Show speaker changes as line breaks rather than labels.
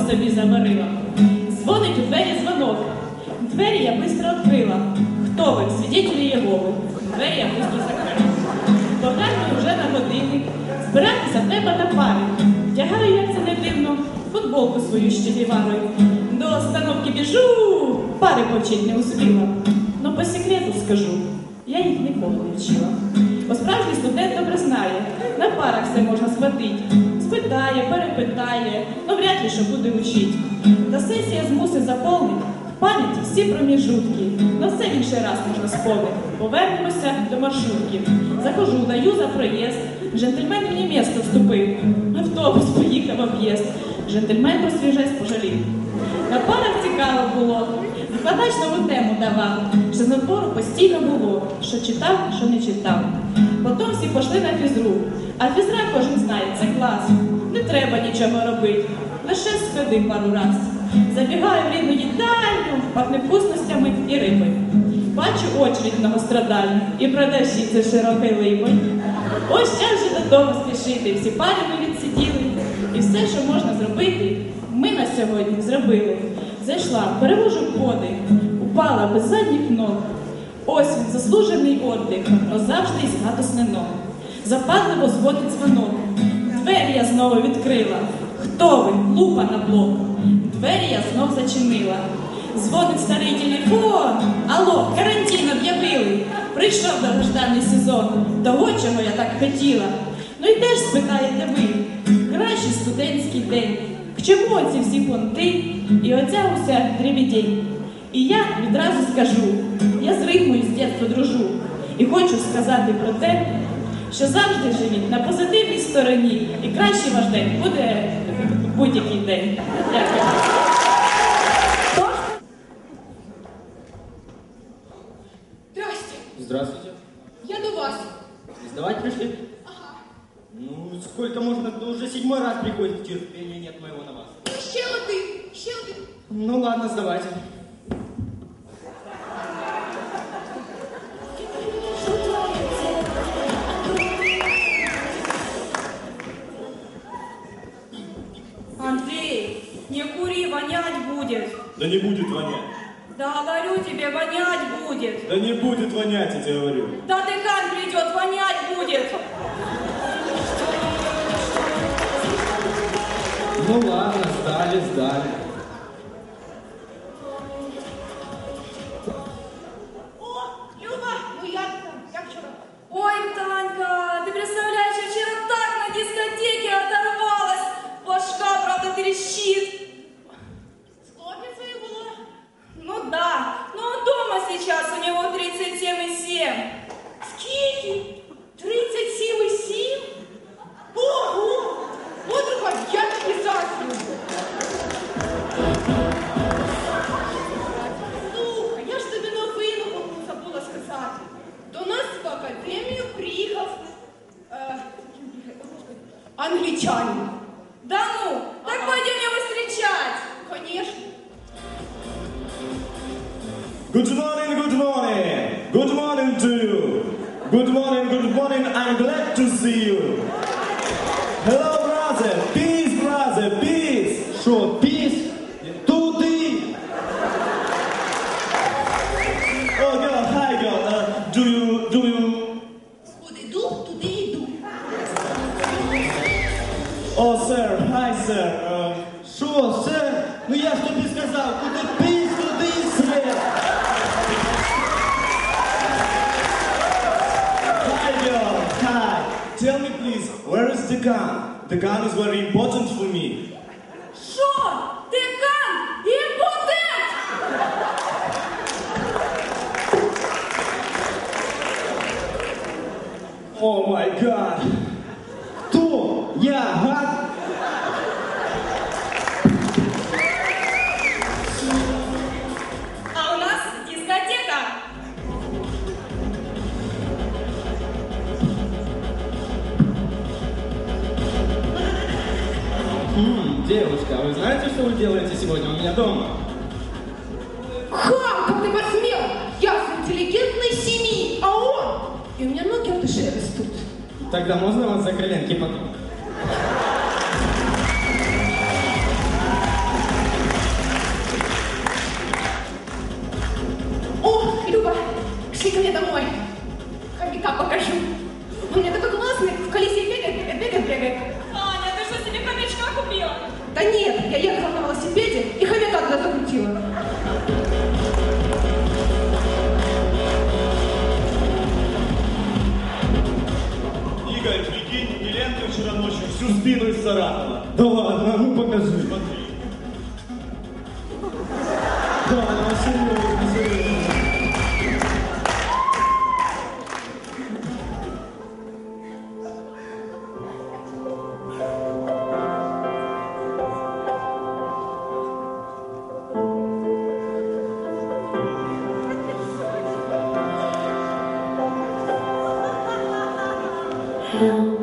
собі заварила. Дзвонить у двері дзвонок. Двері я быстро відкрила. Хто ви? Свідетелі Єгови. Двері я быстро закрила. Погляньте вже на годинник. Збиратися треба на пари. Вдягаю я це не дивно, футболку свою з Чегіварою. До остановки біжу, пари повчить не успіла. Ну по секрету скажу, я їх ніколи не вчила. Бо справжній студент добре знає, на парах все можна схватить. Спитає, перепитає, ну вряд ли що буде учить. Та сесія змусить заповнить в пам'яті всі проміжутки. На все інший раз можна сповнити. Повернемося до маршрутки. Захожу, даю за проїзд. Джентльмен мені місто вступив. Автобус поїхав об'їзд. Джентльмен про свіжесть пожалів. На парах цікаво було. Викладач нову тему давав, що з надбору постійно було, що читав, що не читав. Потім всі пішли на фізру, а фізра кожен знає, нічого робити, лише сходи пару раз. Забігаю в рідну їдальню, пахне вкусностями і рибою. Бачу очередь многострадальну і продавщі це широкий липою. Ось час же додому спішити, всі пари ми відсиділи. І все, що можна зробити, ми на сьогодні зробили. Зайшла, перевожу коди, упала без задніх ног. Ось він, заслужений отдих, но завжди із гадосне ноги. Западливо зводить дзвонок. Знову відкрила. Хто ви? Лупа на блок. Двері я знов зачинила. Зводить старий телефон. Алло, карантин об'явили. Прийшов довгожданий сезон. Того, чого я так хотіла. Ну і теж спитаєте ви. Кращий студентський день. К чому ці всі понти і оця уся дрібідень? І я відразу скажу, я з ритмою з дитинства дружу. І хочу сказати про те, що завжди живіть на позитивній стороні, і кращий ваш день буде будь-який день. Дякую.
Здрасте,
Здравствуйте.
я до вас.
Сдавать пришли?
Ага.
Ну, сколько можно? Да уже седьмой раз приходит. Терпения нет моего на вас.
Ну, ще один, ще один.
Ну ладно, сдавайте.
Да не будет вонять.
Да говорю тебе, вонять будет.
Да не будет вонять, я тебе говорю.
Да декан придет, вонять будет.
Ну ладно, сдали, сдали.
англічанин.
Да ну, так
Ага.
пойдем его встречать.
Конечно.
Good morning, good morning. Good morning to you. Good morning, good morning. I'm glad to see you. Hello, brother. Peace, brother. Peace.
Шо, пис? Туды!
Oh, girl. Hi, girl. Uh, do you, do you...
Куди йду, туди йду.
Oh, sir. Hi, sir. Uh,
Шо, сэр? Ну я ж тобі сказав, куди пис, туди і свет.
hi, girl. Hi. Tell me, please, where is the gun? The gun is very important for me.
Шо? Декан? Импотент?
Oh, my God.
Девушка, а вы знаете, что вы делаете сегодня у меня дома?
Ха! Как ты посмел! Я с интеллигентной семьи, а он! И у меня ноги от души растут.
Тогда можно вас за коленки потом?
О, Люба, шли ко мне домой. Хомяка покажу. Он мне такой классный, в колесе Да нет, я ехала на велосипеде и хомяка туда закрутила.
Игорь, прикинь, Еленка вчера ночью всю спину исцарапала.
Да ладно, а ну покажи.
Смотри.
Да, ну серйозно,
hell.